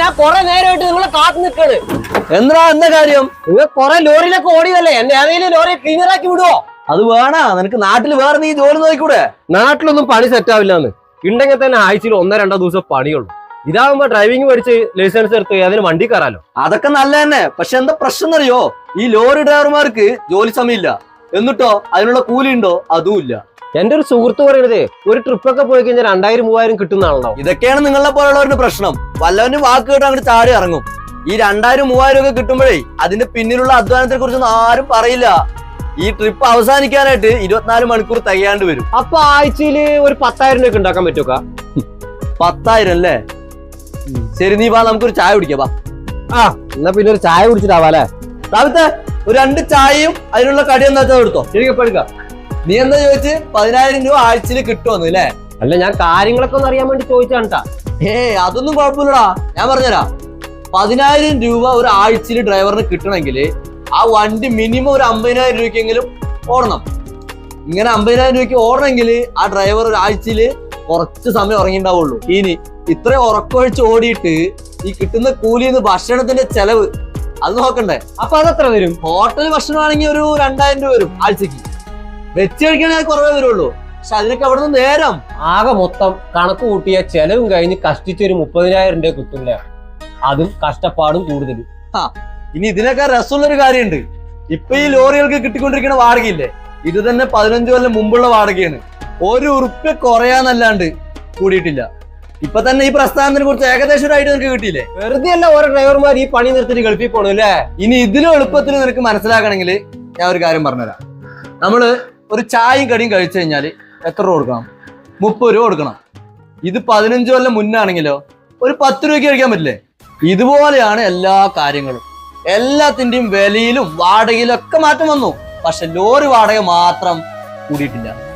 ഞാൻ കൊറേ നേരമായിട്ട് നിങ്ങളെ കാത്തു നിൽക്കാണ് എന്താ എന്താ കാര്യം? നിങ്ങൾ കുറെ ലോറിയിലൊക്കെ ഓടിയതല്ലേ? എന്റെ ഏതെങ്കിലും ലോറി ക്ലീനർ ആക്കി വിടുവോ? അത് വേണ. നിനക്ക് നാട്ടിൽ വേറെ നീ ജോലി നോക്കൂടെ നാട്ടിലൊന്നും പണി സെറ്റ് ആവില്ലെന്ന്. ഉണ്ടെങ്കിൽ തന്നെ ആഴ്ചയിൽ ഒന്നോ രണ്ടോ ദിവസം പണിയുള്ളൂ. ഇതാകുമ്പോ ഡ്രൈവിംഗ് പഠിച്ച് ലൈസൻസ് എടുത്ത് അതിന് വണ്ടി കയറാലോ? അതൊക്കെ നല്ല തന്നെ. പക്ഷെ എന്താ പ്രശ്നം അറിയോ ഈ ലോറി ഡ്രൈവർമാർക്ക് ജോലി സമയമില്ല. എന്നിട്ടോ അതിനുള്ള കൂലി ഉണ്ടോ അതും ഇല്ല. എന്റെ ഒരു സുഹൃത്ത് പറയുന്നത് ഒരു ട്രിപ്പ് ഒക്കെ പോയി കഴിഞ്ഞാൽ രണ്ടായിരം മൂവായിരം കിട്ടുന്നതാണല്ലോ. ഇതൊക്കെയാണ് നിങ്ങളെ പോലുള്ളവരുടെ പ്രശ്നം. വല്ലവനും വാക്ക് കേട്ട് അങ്ങോട്ട് താഴെ ഇറങ്ങും. ഈ രണ്ടായിരം മൂവായിരം ഒക്കെ കിട്ടുമ്പോഴേ അതിന്റെ പിന്നിലുള്ള അധ്വാനത്തെ കുറിച്ചൊന്നും ആരും പറയില്ല. ഈ ട്രിപ്പ് അവസാനിക്കാനായിട്ട് ഇരുപത്തിനാല് മണിക്കൂർ തികയാണ്ട് വരും. അപ്പൊ ആഴ്ചയിൽ ഒരു പത്തായിരം രൂപ ഉണ്ടാക്കാൻ പറ്റുക പത്തായിരം അല്ലേ? ശരി നീ വാ നമുക്കൊരു ചായ കുടിക്കാം വാ. ആ എന്നാ പിന്നെ ഒരു ചായ കുടിച്ചിട്ടാവാ അല്ലേ? രാവിലത്തെ ഒരു രണ്ട് ചായയും അതിനുള്ള കടി എന്താ എടുത്തോ ശരിക്കും എടുക്കാം. നീ എന്താ ചോദിച്ച്? പതിനായിരം രൂപ ആഴ്ചയിൽ കിട്ടുമെന്ന് അല്ലേ? അല്ല ഞാൻ കാര്യങ്ങളൊക്കെ ഒന്ന് അറിയാൻ വേണ്ടി ചോദിച്ചാണ് ഏ അതൊന്നും കുഴപ്പമില്ലടാ. ഞാൻ പറഞ്ഞുതരാം. പതിനായിരം രൂപ ഒരു ആഴ്ചയിൽ ഡ്രൈവറിന് കിട്ടണമെങ്കിൽ ആ വണ്ടി മിനിമം ഒരു അമ്പതിനായിരം രൂപയ്ക്കെങ്കിലും ഓടണം. ഇങ്ങനെ അമ്പതിനായിരം രൂപയ്ക്ക് ഓടണമെങ്കിൽ ആ ഡ്രൈവർ ഒരു ആഴ്ചയിൽ കുറച്ച് സമയം ഉറങ്ങിണ്ടാവുള്ളൂ ഇനി ഇത്രയും ഉറക്കമൊഴിച്ച് ഓടിയിട്ട് ഈ കിട്ടുന്ന കൂലിന്ന് ഭക്ഷണത്തിന്റെ ചെലവ് അത് നോക്കണ്ടേ? അപ്പൊ അതെത്ര വരും? ഹോട്ടൽ ഭക്ഷണമാണെങ്കിൽ ഒരു രണ്ടായിരം രൂപ വരും ആഴ്ചക്ക് വെച്ച് കഴിക്കണേ കുറവേ വരുള്ളൂ പക്ഷെ അതിനൊക്കെ അവിടെ നിന്ന് നേരം. ആകെ മൊത്തം കണക്ക് കൂട്ടിയ ചെലവും കഴിഞ്ഞ് കഷ്ടിച്ചൊരു മുപ്പതിനായിരം രൂപ കിട്ടില്ല അതും കഷ്ടപ്പാടും കൂടുതൽ ഇനി ഇതിനൊക്കെ രസമുള്ളൊരു കാര്യമുണ്ട്. ഇപ്പൊ ഈ ലോറികൾക്ക് കിട്ടിക്കൊണ്ടിരിക്കുന്ന വാടകയില്ലേ? ഇത് തന്നെ പതിനഞ്ചു കൊല്ലം മുമ്പുള്ള വാടകയാണ്. ഒരു ഉറുപ്പ്യ കുറയാന്നല്ലാണ്ട് കൂടിയിട്ടില്ല. ഇപ്പൊ തന്നെ ഈ പ്രസ്ഥാനത്തിനെ കുറിച്ച് ഏകദേശം ഒരു ഐഡിയ നിനക്ക് കിട്ടിയില്ലേ? വെറുതെ അല്ല ഓരോ ഡ്രൈവർമാർ ഈ പണി നിർത്തിട്ട് ഗൾഫിൽ പോണു അല്ലേ? ഇനി ഇതിലും എളുപ്പത്തിൽ നിനക്ക് മനസ്സിലാക്കണമെങ്കിൽ ഞാൻ ഒരു കാര്യം പറഞ്ഞുതരാം. നമ്മൾ ഒരു ചായയും കടിയും കഴിച്ചു കഴിഞ്ഞാൽ എത്ര രൂപ കൊടുക്കണം? മുപ്പത് രൂപ കൊടുക്കണം. ഇത് പതിനഞ്ച് കൊല്ലം മുന്നാണെങ്കിലോ ഒരു പത്ത് രൂപയ്ക്ക് കഴിക്കാൻ പറ്റില്ലേ? ഇതുപോലെയാണ് എല്ലാ കാര്യങ്ങളും. എല്ലാത്തിന്റെയും വിലയിലും വാടകയിലും ഒക്കെ മാറ്റം വന്നു. പക്ഷെ ലോറി വാടക മാത്രം കൂടിയിട്ടില്ല.